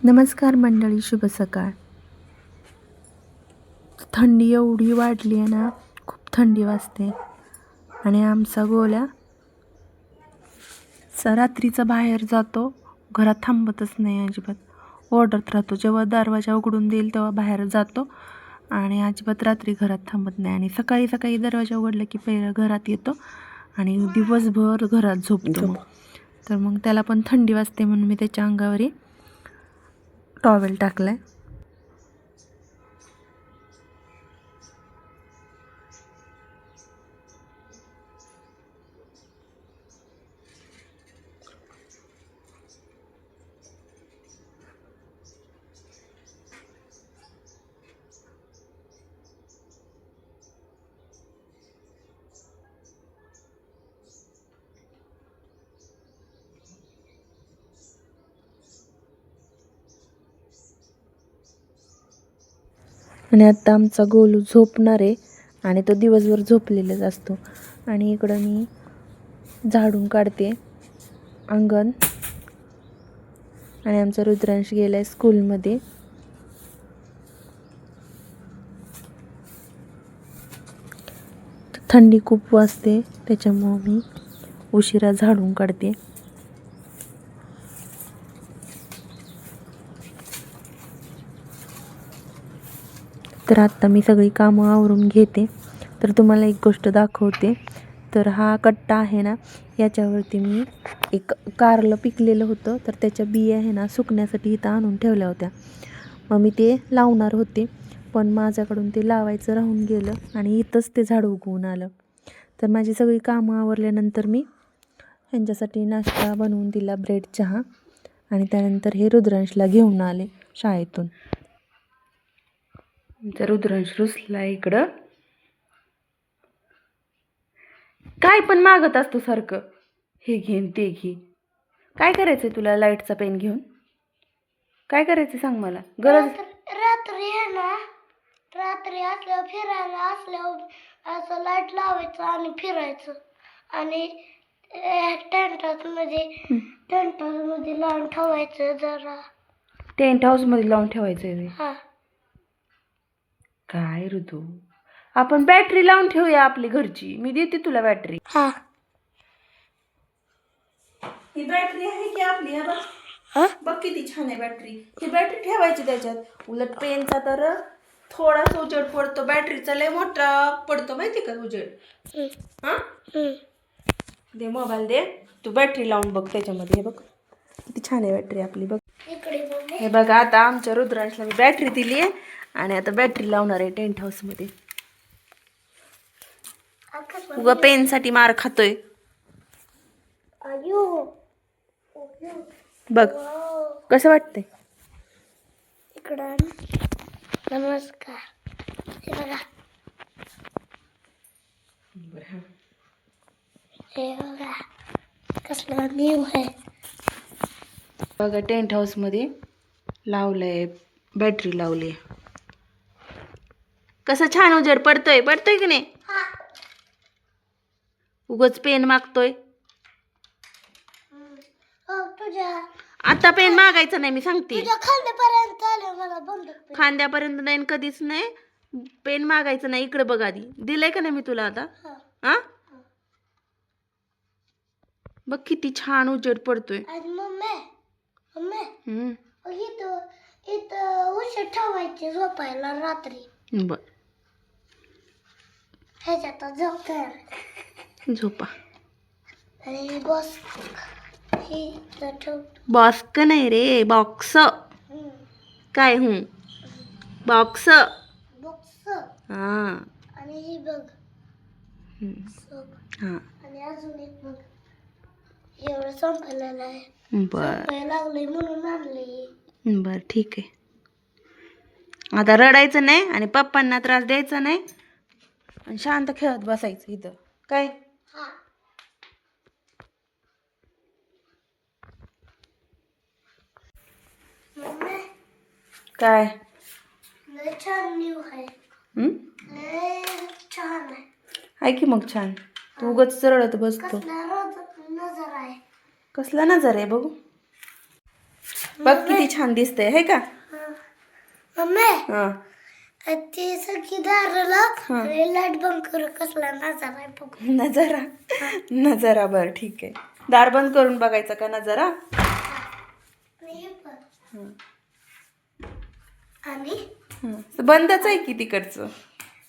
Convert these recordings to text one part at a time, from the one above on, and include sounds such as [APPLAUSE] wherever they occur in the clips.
नमस्कार मंडळी शुभ सकाळ. थंडी एवढी वाढली आहे ना खूप थंडी वाजते. आणि आमचा गोल्या स रात्रीचा बाहेर जातो घरात थांबतच नाही अजिबात. ओरडत राहतो. जेव्हा दरवाजा उघडून देईल तेव्हा बाहेर जातो आणि अजिबात रात्री घरात थांबत नाही. आणि सकाळी सकाळी दरवाजा उघडला की पहिला घरात येतो आणि दिवसभर घरात झोपतो. तर मग त्याला पण थंडी वाजते म्हणून मी त्याच्या अंगावरी टॉवेल टाकलाय. आणि आत्ता आमचा गोलू झोपणार आहे आणि तो दिवसभर झोपलेलाच असतो. आणि इकडं मी झाडून काढते अंगण. आणि आमचा रुद्रांश गेला आहे स्कूलमध्ये. थंडी खूप वाजते त्याच्यामुळं मी उशिरा झाडून काढते. तर आत्ता मी सगळी कामं आवरून घेते. तर तुम्हाला एक गोष्ट दाखवते. तर हा कट्टा आहे ना याच्यावरती मी एक कारलं पिकलेलं होतं. तर त्याच्या बिया आहे ना सुकण्यासाठी इथं आणून ठेवल्या होत्या. मग मी ते लावणार होते. पण माझ्याकडून ते लावायचं राहून गेलं आणि इथंच ते झाड उगवून आलं. तर माझी सगळी कामं आवरल्यानंतर मी ह्यांच्यासाठी नाश्ता बनवून दिला ब्रेड चहा आणि त्यानंतर हे रुद्रांशला घेऊन आले शाळेतून. आमचा रुद्रांश रुसला इकडं. काय पण मागत असतो सारखं. हे घेन ते घे. काय करायचंय तुला लाईटचा पेन घेऊन? काय करायचं सांग मला? गरज रात्र- रात्री आहे ना रात्री असल्यावर फिरायला असल्यावर असं लाइट लावायचं आणि फिरायचं. आणि टेंटमध्ये टेंटमध्ये लावून ठेवायचं जरा. टेंट हाऊसमध्ये लावून. हा. काय ऋतू आपण बॅटरी लावून ठेवूया आपली घरची. मी देते तुला बॅटरी हा. ही बॅटरी आहे की आपली? हा बघ. हा? बघ किती छान आहे बॅटरी ही बॅटरी ठेवायची त्याच्यात. उलट पेनचा तर थोडासा उजेड पडतो. बॅटरीचा लय मोठा पडतो माहिती का उजेड? हा? हम्म. दे मोबाईल दे. तू बॅटरी लावून बघ त्याच्यामध्ये. हे बघ. किती छान आहे बॅटरी आपली. बघ. इकडे बघ. हे बघा आता आमच्या रुद्रांशला मी बॅटरी दिली आहे आणि आता बॅटरी लावणार आहे टेंट हाऊसमध्ये उगा पेनसाठी मार खातोय. बघ. कसं वाटतंय? इकडं नमस्कार. हे बघा. हे बघा. कसला न्यू आहे. बघा टेंट हाऊसमध्ये लावलंय बॅटरी लावली कसं छान उजेड पडतोय पडतोय की नाही? उगच पेन मागतोय. हो आता पेन मागायचं नाही मी सांगते. खांद्यापर्यंत नाही कधीच नाही. पेन मागायचं नाही इकडे बघ आधी. दिलंय का नाही मी तुला आता? हा. बघ किती छान उजेड पडतोय. ठेवायचे झोपायला रात्री. बर. ह्याच्यात झोपणार झोपा. आणि बस ही बॉस्क नाही रे बॉक्स. काय हूं? बॉक्स. बॉक्स. हा. आणि ही बघ. हा. आणि अजून एक बघ. एवढं संपलेलं आहे. बर. लागले म्हणून आणले बर ठीक आहे. आता रडायचं नाही आणि पप्पांना त्रास द्यायचा नाही. आणि शांत खेळत बसायचं इथं. काय? हा. काय? आहे. की मग छान. तू उगच रडत बसतो. कसला नजर आहे. कसला नजर आहे बघू. बघ किती छान दिसतंय हे का? मम्मी. हा. ते सगळी दार लाव आणि लाइट बंद करू कसला नजारा आहे बघू. [LAUGHS] नजारा. नजारा बर ठीक आहे. दार बंद करून बघायचं का नजारा? आणि हे. हं. हं. बंदच आहे की तिकडचं?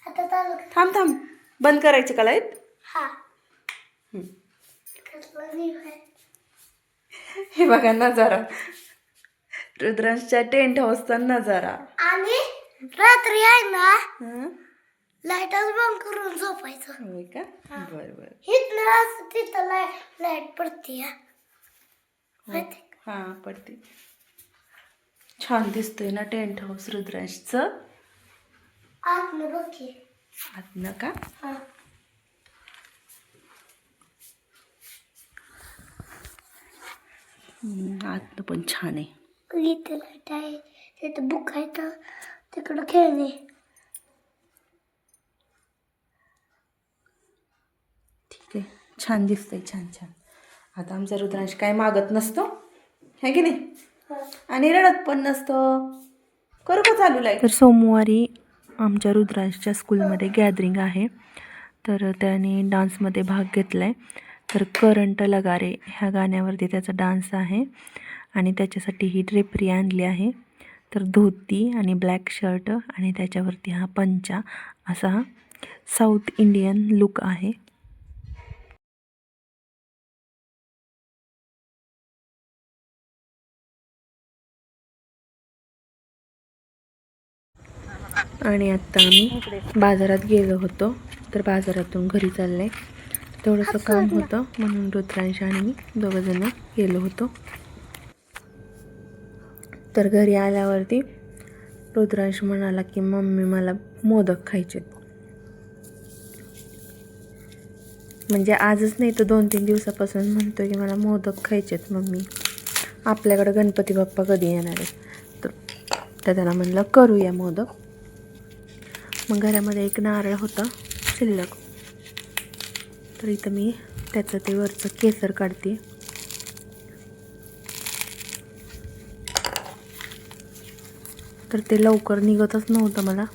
आता चालू थांब थांब. बंद करायचे का लाइट? हा. हं. कसला न्यू आहे. हे बघा नजारा. रुद्रांशच्या टेंट हाऊसचा नजारा. आणि? रात्री आहे ना. हं? लाईटच बंद करून झोपायचं. होय का? बर बर. इथनं असं तिथं लाइट लाइट पडते हा. माहिती? हा पडते. छान दिसतोय ना टेंट हाऊस रुद्रांशचं? आतनं बघ की. आतनं का? हा. हं, आतनं पण छान आहे. इथे लाइट आहे तिथं बुक आहे तर तिकडं खेळणे ठीक आहे. छान दिसतंय छान छान. आता आमचा रुद्रांश काय मागत नसतो? है की नाही? आणि रडत पण नसतो. करू का चालू लाइट तर सोमवारी आमच्या रुद्रांशच्या स्कूलमध्ये गॅदरिंग आहे. तर त्याने डान्समध्ये भाग घेतला आहे तर करंट लगारे ह्या गाण्यावरती त्याचा डान्स आहे. आणि त्याच्यासाठी ही ड्रेपरी आणली आहे. तर धोती आणि ब्लॅक शर्ट आणि त्याच्यावरती हा पंचा असा साऊथ इंडियन लुक आहे. आणि आत्ता आम्ही बाजारात गेलो होतो तर बाजारातून घरी चालले. तेवढंसं काम होतं म्हणून रुद्रांश आणि मी दोघंजणं गेलो होतो. तर घरी आल्यावरती रुद्रांश म्हणाला की मम्मी मला मोदक खायचे म्हणजे आजच नाही तर दोन तीन दिवसापासून म्हणतो की मला मोदक खायचेत मम्मी. आपल्याकडं गणपती बाप्पा कधी येणार आहेत? तर तर त्याला म्हणलं करूया मोदक. मग घरामध्ये एक नारळ होता शिल्लक. तर इथं मी त्याचं ते वरचं केसर काढते. तर ते लवकर निघतच नव्हतं मला.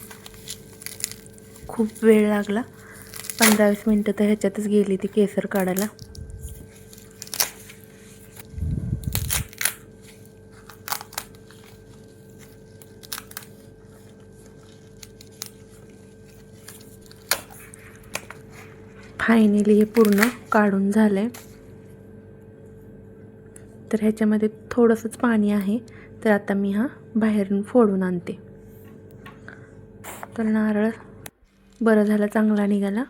खूप वेळ लागला. पंधरा वीस मिनटं तर ह्याच्यातच गेली ती केसर काढायला. फायनली हे पूर्ण काढून झालं आहे तर ह्याच्यामध्ये थोडंसंच पाणी आहे. तर आता मी हा बाहेरून फोडून आणते. तर नारळ बरं झालं चांगला निघाला.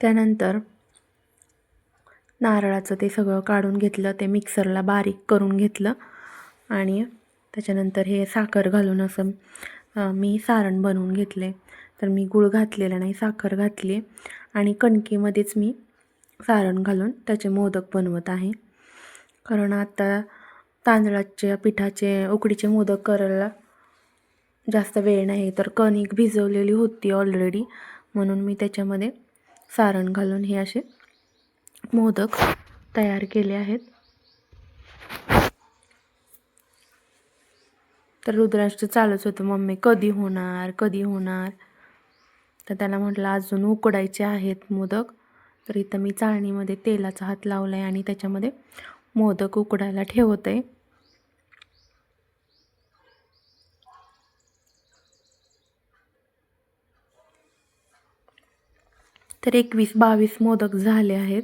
त्यानंतर नारळाचं ते सगळं काढून घेतलं ते मिक्सरला बारीक करून घेतलं आणि त्याच्यानंतर हे साखर घालून असं मी सारण बनवून घेतले. तर मी गूळ घातलेला नाही साखर घातली आणि कणकीमध्येच मी सारण घालून त्याचे मोदक बनवत आहे. कारण आता तांदळाच्या पिठाचे उकडीचे मोदक करायला जास्त वेळ नाही. तर कणिक भिजवलेली होती ऑलरेडी म्हणून मी त्याच्यामध्ये सारण घालून हे असे मोदक तयार केले आहेत. तर रुद्राष्ट्र चालूच होतं मम्मी कधी होणार? कधी होणार? तर त्याला म्हटलं अजून उकडायचे आहेत मोदक. तर इथं मी चाळणीमध्ये तेलाचा हात लावला आहे आणि त्याच्यामध्ये मोदक उकडायला ठेवत. आहे तर एकवीस बावीस मोदक झाले आहेत.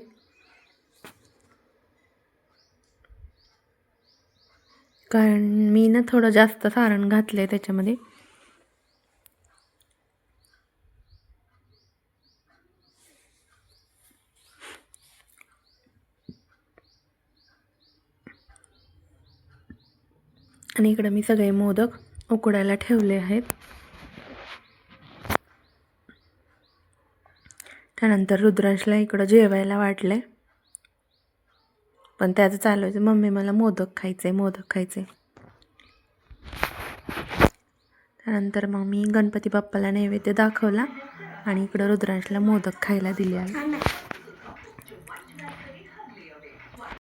कारण मी ना थोडं जास्त सारण घातलं आहे त्याच्यामध्ये. आणि इकडं मी सगळे मोदक उकडायला ठेवले आहेत. त्यानंतर रुद्रांशला इकडं जेवायला वाटलं आहे पण त्याचं चालवायचं मम्मी मला मोदक खायचे मोदक खायचे त्यानंतर मग मी गणपती बाप्पाला नैवेद्य दाखवला आणि इकडं रुद्रांशला मोदक खायला दिले आहे.